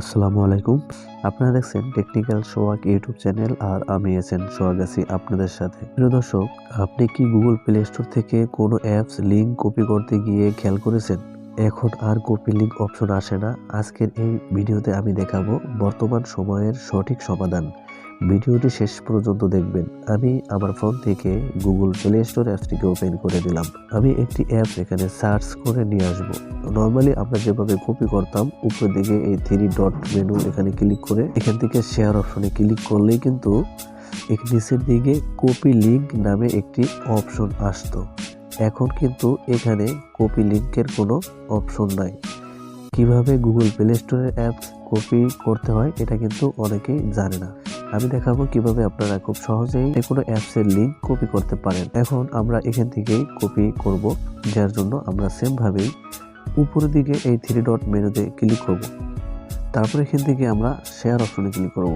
আসসালামু আলাইকুম। আপনারা দেখছেন টেকনিক্যাল সোয়াক ইউটিউব চ্যানেল আর আমি এসেন সোয়াগ আছি আপনাদের সাথে। প্রিয় দর্শক, আপনি কি গুগল প্লে স্টোর থেকে কোনো অ্যাপস লিঙ্ক কপি করতে গিয়ে খেয়াল করেছেন? এখন আর কপি লিঙ্ক অপশন আসে না। আজকের এই ভিডিওতে আমি দেখাবো বর্তমান সময়ের সঠিক সমাধান। ভিডিওটি শেষ পর্যন্ত দেখবেন। আমি আমার ফোন থেকে গুগল প্লে স্টোর অ্যাপসটিকে ওপেন করে দিলাম আমি একটি অ্যাপ এখানে সার্চ করে নিয়ে আসব। নর্মালি আমরা যেভাবে কপি করতাম, উপরের দিকে এই থ্রি ডট মেনু এখানে ক্লিক করে, এখান থেকে শেয়ার অপশনে ক্লিক করলেই কিন্তু এক নিচের দিকে কপি লিঙ্ক নামে একটি অপশন আসতো। এখন কিন্তু এখানে কপি লিঙ্কের কোনো অপশন নাই। কীভাবে গুগল প্লে স্টোরের অ্যাপস কপি করতে হয়, এটা কিন্তু অনেকেই জানে না। আমি দেখাবো কীভাবে আপনারা খুব সহজেই যে কোনো অ্যাপসের লিঙ্ক কপি করতে পারেন। এখন আমরা এখান থেকেই কপি করব, যার জন্য আমরা সেমভাবেই উপরের দিকে এই থ্রি ডট মেনুতে ক্লিক করব। তারপর এখান থেকে আমরা শেয়ার অপশনে ক্লিক করব।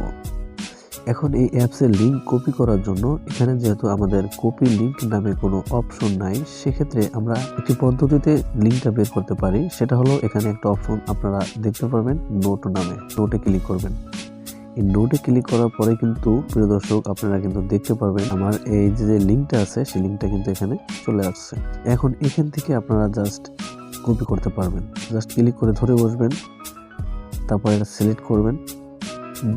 এখন এই অ্যাপসের লিঙ্ক কপি করার জন্য এখানে যেহেতু আমাদের কপি লিঙ্ক নামে কোনো অপশন নাই, সেক্ষেত্রে আমরা একটি পদ্ধতিতে লিঙ্কটা বের করতে পারি। সেটা হলো এখানে একটা অপশন আপনারা দেখতে পারবেন নোট নামে। নোটে ক্লিক করবেন। এই নোটে ক্লিক করার পরে কিন্তু প্রিয় দর্শক, আপনারা কিন্তু দেখতে পারবেন আমার এই যে লিঙ্কটা আছে, সেই লিঙ্কটা কিন্তু এখানে চলে আসছে। এখন এখান থেকে আপনারা জাস্ট কপি করতে পারবেন। জাস্ট ক্লিক করে ধরে বসবেন, তারপর এটা সিলেক্ট করবেন।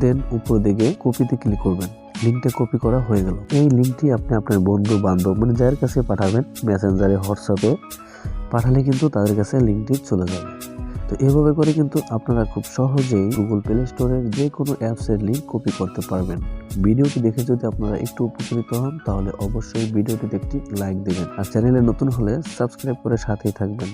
দেন উপর দিকে কপিতে ক্লিক করবেন। লিঙ্কটা কপি করা হয়ে গেল। এই লিঙ্কটি আপনি আপনার বন্ধু, বান্ধব মানে যার কাছে পাঠাবেন মেসেঞ্জারে হোয়াটসঅ্যাপে পাঠালে কিন্তু তাদের কাছে লিঙ্কটি চলে যাবে। তো এভাবে করে কিন্তু আপনারা খুব সহজেই গুগল প্লে স্টোরের যে কোনো অ্যাপসের লিঙ্ক কপি করতে পারবেন। ভিডিওটি দেখে যদি আপনারা একটু উপকৃত হন, তাহলে অবশ্যই ভিডিওটিতে একটি লাইক দেবেন। আর চ্যানেলে নতুন হলে সাবস্ক্রাইব করে সাথেই থাকবেন।